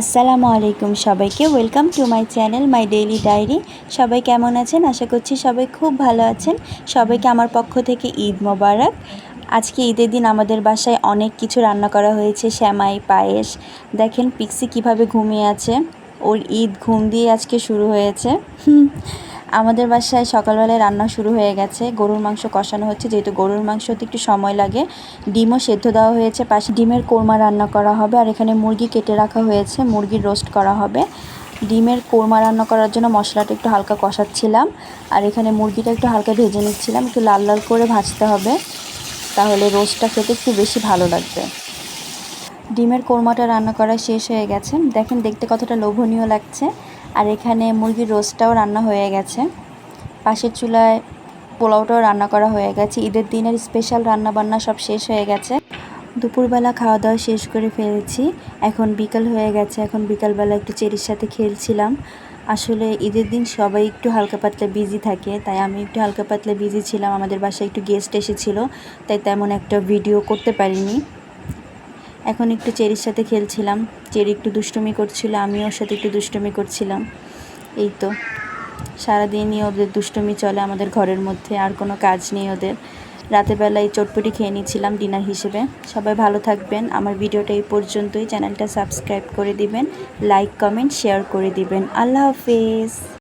আসসালামু আলাইকুম সবাইকে। Welcome to my channel my daily diary সবাই কেমন আছেন? আশা করছি সবাই খুব ভালো আছেন। সবাইকে আমার পক্ষ থেকে ঈদ মোবারক। আজকে ঈদের দিন আমাদের বাসায় অনেক কিছু রান্না করা হয়েছে শ্যামাই পায়েস। দেখেন, পিক্সি কীভাবে ঘুমিয়ে আছে। ওর ঈদ ঘুম দিয়ে আজকে শুরু হয়েছে। আমাদের বাসায় সকালবেলায় রান্না শুরু হয়ে গেছে। গরুর মাংস কষানো হচ্ছে। যেহেতু গরুর মাংসতে একটু সময় লাগে, ডিমও সেদ্ধ দেওয়া হয়েছে। পাশে ডিমের কোরমা রান্না করা হবে। আর এখানে মুরগি কেটে রাখা হয়েছে। মুরগির রোস্ট করা হবে। ডিমের কোরমা রান্না করার জন্য মশলাটা একটু হালকা কষাচ্ছিলাম। আর এখানে মুরগিটা একটু হালকা ভেজে নিচ্ছিলাম। একটু লাল লাল করে ভাজতে হবে। তাহলে রোস্টটা খেতে একটু বেশি ভালো লাগবে। ডিমের কোরমাটা রান্না করা শেষ হয়ে গেছে। দেখেন, দেখতে কতটা লোভনীয় লাগছে। আর এখানে মুরগির রোস্টটাও রান্না হয়ে গেছে। পাশের চুলায় পোলাওটাও রান্না করা হয়ে গেছে। ঈদের দিনের স্পেশাল রান্না বান্না সব শেষ হয়ে গেছে। দুপুরবেলা খাওয়া দাওয়া শেষ করে ফেলেছি। এখন বিকাল হয়ে গেছে। এখন বিকালবেলা একটু চেরির সাথে খেলছিলাম। আসলে ঈদের দিন সবাই একটু হালকা পাতলা বিজি থাকে, তাই আমি একটু হালকা পাতলা বিজি ছিলাম। আমাদের বাসায় একটু গেস্ট এসেছিল, তাই তেমন একটা ভিডিও করতে পারিনি। এখন একটু চেরির সাথে খেলছিলাম। চেরি একটু দুষ্টুমি করছিল আমি ওর সাথে একটু দুষ্টুমি করছিলাম। এই তো, সারাদিনই ওদের দুষ্টুমি চলে আমাদের ঘরের মধ্যে, আর কোনো কাজ নেই ওদের। রাতের বেলায় চটপটি খেয়ে নিয়েছিলাম ডিনার হিসেবে। সবাই ভালো থাকবেন। আমার ভিডিওটা এই পর্যন্তই। চ্যানেলটা সাবস্ক্রাইব করে দিবেন, লাইক, কমেন্ট, শেয়ার করে দিবেন। আল্লাহ হাফেজ।